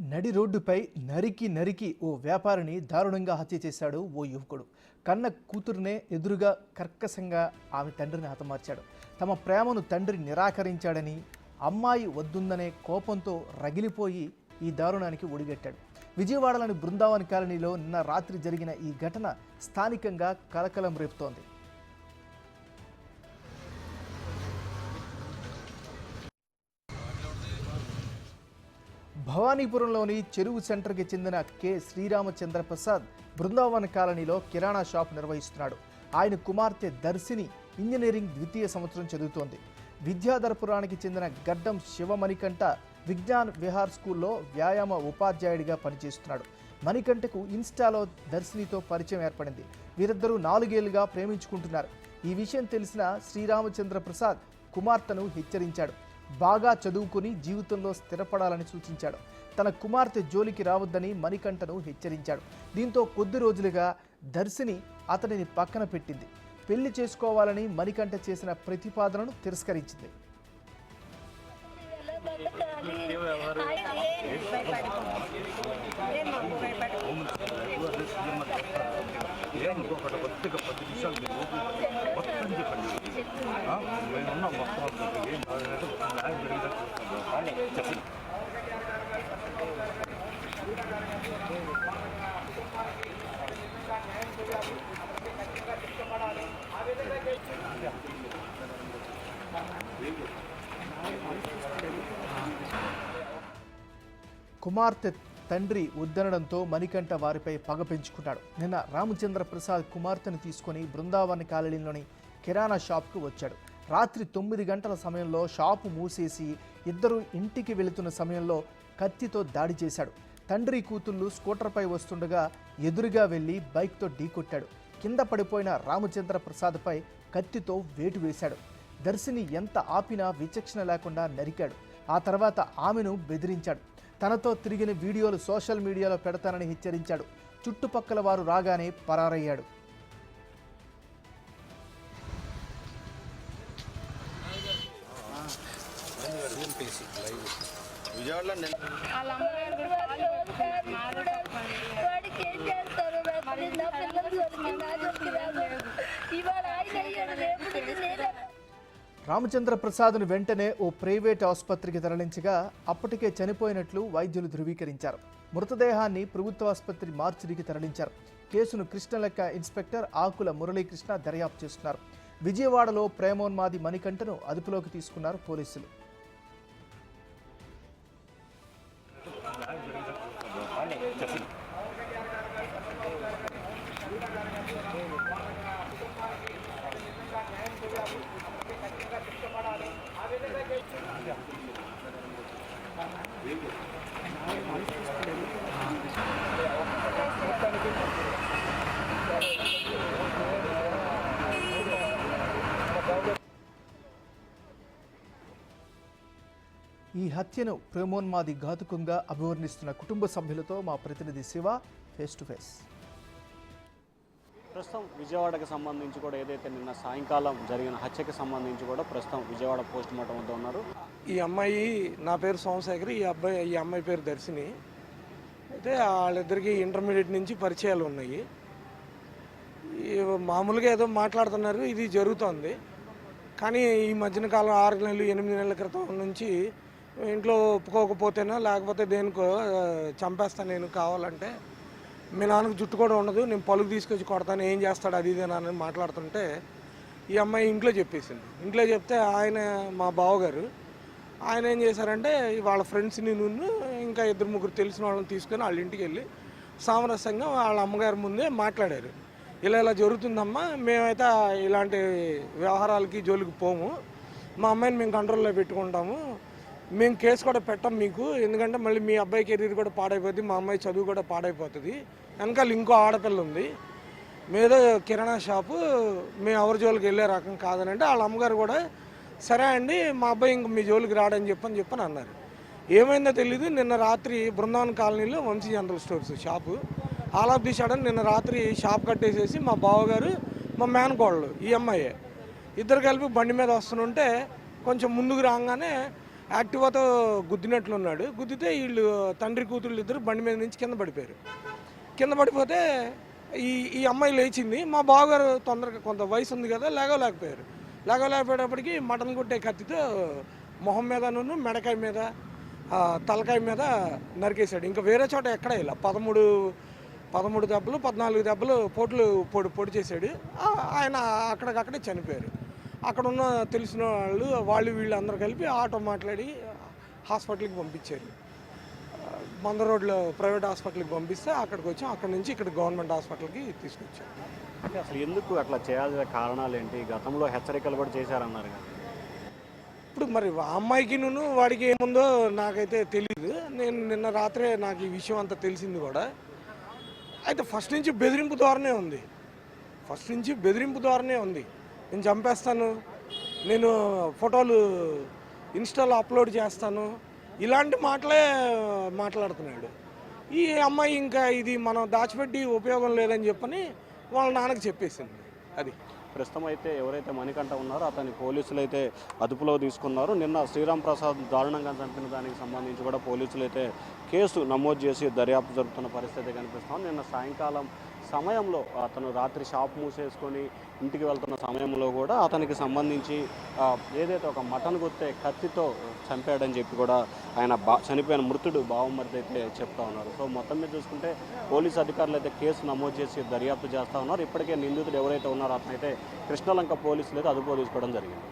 నడి రోడ్డుపై నరికి నరికి ఓ వ్యాపారిని దారుణంగా హత్య చేశాడు ఓ యువకుడు. కన్న కూతురునే ఎదురుగా కర్కశంగా ఆమె తండ్రిని హతమార్చాడు. తమ ప్రేమను తండ్రి నిరాకరించాడని అమ్మాయి వద్దుందనే కోపంతో రగిలిపోయి ఈ దారుణానికి ఒడిగట్టాడు. విజయవాడలోని బృందావన్ కాలనీలో నిన్న రాత్రి జరిగిన ఈ ఘటన స్థానికంగా కలకలం రేపుతోంది. భవానీపురంలోని చెరువు సెంటర్కి చెందిన కె. శ్రీరామచంద్ర ప్రసాద్ బృందావన కాలనీలో కిరాణా షాప్ నిర్వహిస్తున్నాడు. ఆయన కుమార్తె దర్శిని ఇంజనీరింగ్ ద్వితీయ సంవత్సరం చదువుతోంది. విద్యాధరపురానికి చెందిన గడ్డం శివమణికంఠ విజ్ఞాన్ విహార్ స్కూల్లో వ్యాయామ ఉపాధ్యాయుడిగా పనిచేస్తున్నాడు. మణికంఠకు ఇన్స్టాలో దర్శినితో పరిచయం ఏర్పడింది. వీరిద్దరూ నాలుగేళ్ళుగా ప్రేమించుకుంటున్నారు. ఈ విషయం తెలిసిన శ్రీరామచంద్ర ప్రసాద్ కుమార్తెను హెచ్చరించాడు. బాగా చదువుకుని జీవితంలో స్థిరపడాలని సూచించాడు. తన కుమార్తె జోలికి రావద్దని మణికంఠను హెచ్చరించాడు. దీంతో కొద్ది రోజులుగా దర్శిని అతనిని పక్కన పెట్టింది. పెళ్ళి చేసుకోవాలని మణికంఠ చేసిన ప్రతిపాదనను తిరస్కరించింది. ఏమనుకోకుండా కొద్దిగా పది నిమిషాలు మీరు మొత్తం చెప్పండి కుమార్తె తండ్రి ఉద్దనడంతో మణికంఠ వారిపై పగ పెంచుకున్నాడు. నిన్న రామచంద్ర ప్రసాద్ కుమార్తెను తీసుకొని బృందావన కాలనీలోని కిరాణా షాప్కు వచ్చాడు. రాత్రి తొమ్మిది గంటల సమయంలో షాపు మూసేసి ఇద్దరు ఇంటికి వెళుతున్న సమయంలో కత్తితో దాడి చేశాడు. తండ్రి కూతుళ్ళు స్కూటర్పై వస్తుండగా ఎదురుగా వెళ్ళి బైక్తో ఢీకొట్టాడు కింద పడిపోయిన రామచంద్ర ప్రసాద్పై కత్తితో వేటు వేశాడు. దర్శిని ఎంత ఆపినా విచక్షణ లేకుండా నరికాడు. ఆ తర్వాత ఆమెను బెదిరించాడు. తనతో తిరిగిన వీడియోలు సోషల్ మీడియాలో పెడతానని హెచ్చరించాడు. చుట్టుపక్కల వారు రాగానే పరారయ్యాడు. రేపు నుంచి నేనే రామచంద్ర ప్రసాద్ను వెంటనే ఓ ప్రైవేట్ ఆసుపత్రికి తరలించగా అప్పటికే చనిపోయినట్లు వైద్యులు ధృవీకరించారు. మృతదేహాన్ని ప్రభుత్వ ఆసుపత్రి మార్చిడికి తరలించారు. కేసును కృష్ణలెక్క ఇన్స్పెక్టర్ ఆకుల మురళీకృష్ణ దర్యాప్తు చేస్తున్నారు. విజయవాడలో ప్రేమోన్మాది మణికంఠను అదుపులోకి తీసుకున్నారు పోలీసులు. ఈ హత్యను ప్రేమోన్మాది ఘాతుకంగా అభివర్ణిస్తున్న కుటుంబ సభ్యులతో మా ప్రతినిధి శివ ఫేస్ టు ఫేస్ ప్రస్తుతం విజయవాడకి సంబంధించి కూడా ఏదైతే నిన్న సాయంకాలం జరిగిన హత్యకి సంబంధించి కూడా ప్రస్తుతం విజయవాడ పోస్ట్ మార్టం వద్ద ఉన్నారు. ఈ అమ్మాయి నా పేరు సోమశేఖర్ ఈ అబ్బాయి ఈ అమ్మాయి పేరు దర్శిని. అయితే వాళ్ళిద్దరికి ఇంటర్మీడియట్ నుంచి పరిచయాలు ఉన్నాయి. ఈ మామూలుగా ఏదో మాట్లాడుతున్నారు ఇది జరుగుతోంది. కానీ ఈ మధ్యన కాలం ఆరు నెలలు ఎనిమిది నెలల క్రితం నుంచి ఇంట్లో ఒప్పుకోకపోతేనో లేకపోతే దేనికో చంపేస్తాను నేను కావాలంటే మీ నాన్నకు జుట్టు కూడా ఉండదు నేను పలుకు తీసుకొచ్చి కొడతాను ఏం చేస్తాడు అది ఇది అని మాట్లాడుతుంటే ఈ అమ్మాయి ఇంట్లో చెప్పేసింది. ఇంట్లో చెప్తే ఆయన మా బావగారు ఆయన ఏం చేశారంటే వాళ్ళ ఫ్రెండ్స్ని నిన్ను ఇంకా ఇద్దరు ముగ్గురు తెలిసిన వాళ్ళని తీసుకొని వాళ్ళ ఇంటికి వెళ్ళి సామరస్యంగా వాళ్ళ అమ్మగారి ముందే మాట్లాడారు. ఇలా ఇలా జరుగుతుందమ్మా మేమైతే ఇలాంటి వ్యవహారాలకి జోలికి పోము మా అమ్మాయిని మేము కంట్రోల్లో పెట్టుకుంటాము మేము కేసు కూడా పెట్టం మీకు ఎందుకంటే మళ్ళీ మీ అబ్బాయి కెరీర్ కూడా పాడైపోతుంది మా అమ్మాయి చదువు కూడా పాడైపోతుంది. వెనకాల ఇంకో ఆడపిల్ల ఉంది. మీద కిరాణా షాపు మేము ఎవరి జోలికి వెళ్ళే రకం కాదని అంటే వాళ్ళ అమ్మగారు కూడా సరే అండి మా అబ్బాయి ఇంక మీ జోలికి రాడని చెప్పని చెప్పని అన్నారు. ఏమైందో తెలియదు నిన్న రాత్రి బృందావన్ కాలనీలో Vamshi general stores shop. All of నిన్న రాత్రి షాప్ కట్టేసేసి మా బావగారు మా మేనకోడలు ఈ ఇద్దరు కలిపి బండి మీద వస్తుంటే కొంచెం ముందుకు రాగానే యాక్టివాతో గుద్దినట్లున్నాడు గుద్దితే వీళ్ళు తండ్రి కూతుళ్ళు ఇద్దరు బండి మీద నుంచి కింద పడిపోయారు. కింద పడిపోతే ఈ ఈ అమ్మాయి లేచింది. మా బావగారు తొందరగా కొంత వయసు ఉంది కదా లేగలేకపోయారు. లేగలేకపోయేటప్పటికి మటన్ కొట్టే కత్తితో మొహం మీదను మెడకాయ మీద తలకాయ మీద నరికేశాడు. ఇంకా వేరే చోట ఎక్కడ ఇలా పదమూడు పదమూడు దెబ్బలు పద్నాలుగు దెబ్బలు పోట్లు పొడి పొడి చేశాడు. ఆయన అక్కడికక్కడే చనిపోయారు. అక్కడ ఉన్న తెలిసిన వాళ్ళు వాళ్ళు వీళ్ళు అందరూ కలిపి ఆటో మాట్లాడి హాస్పిటల్కి పంపించారు. మంద రోడ్లో ప్రైవేట్ హాస్పిటల్కి పంపిస్తే అక్కడికి వచ్చాం అక్కడ నుంచి ఇక్కడ గవర్నమెంట్ హాస్పిటల్కి తీసుకొచ్చాం అంటే అసలు ఎందుకు అట్లా చేయాల్సిన కారణాలు ఏంటి? గతంలో హెచ్చరికలు కూడా చేశారన్నారు ఇప్పుడు మరి ఆ అమ్మాయికి నువ్వు వాడికి ఏముందో నాకైతే తెలియదు నేను నిన్న రాత్రే నాకు ఈ విషయం అంతా తెలిసింది కూడా. అయితే ఫస్ట్ నుంచి బెదిరింపు ద్వారానే ఉంది. ఫస్ట్ నుంచి బెదిరింపు ద్వారానే ఉంది. నేను చంపేస్తాను. నేను ఫోటోలు ఇన్స్టాలో అప్లోడ్ చేస్తాను. ఇలాంటి మాటలే మాట్లాడుతున్నాడు. ఈ అమ్మాయి ఇంకా ఇది మనం దాచిపెట్టి ఉపయోగం లేదని చెప్పని వాళ్ళ నాన్నకి చెప్పేసింది. అది. ప్రస్తుతం అయితే ఎవరైతే మణికంఠ ఉన్నారో అతని పోలీసులు అయితే అదుపులో తీసుకున్నారు. నిన్న శ్రీరామ్ ప్రసాద్ దారుణంగా చంపిన దానికి సంబంధించి కూడా పోలీసులు అయితే కేసు నమోదు చేసి దర్యాప్తు జరుపుతున్న పరిస్థితి కనిపిస్తాం నిన్న సాయంకాలం సమయంలో అతను రాత్రి షాప్ మూసేసుకొని ఇంటికి వెళ్తున్న సమయంలో కూడా అతనికి సంబంధించి ఏదైతే ఒక మటన్ గుత్తే కత్తితో చంపాడని చెప్పి కూడా ఆయన బా చనిపోయిన మృతుడు బావమరిది అయితే చెప్తా ఉన్నారు. సో మొత్తం మీద చూసుకుంటే పోలీస్ అధికారులు అయితే కేసు నమోదు చేసి దర్యాప్తు చేస్తూ ఉన్నారు. ఇప్పటికే నిందితుడు ఎవరైతే ఉన్నారో అతనైతే కృష్ణలంక పోలీసులు అయితే అదుపులో తీసుకోవడం జరిగింది.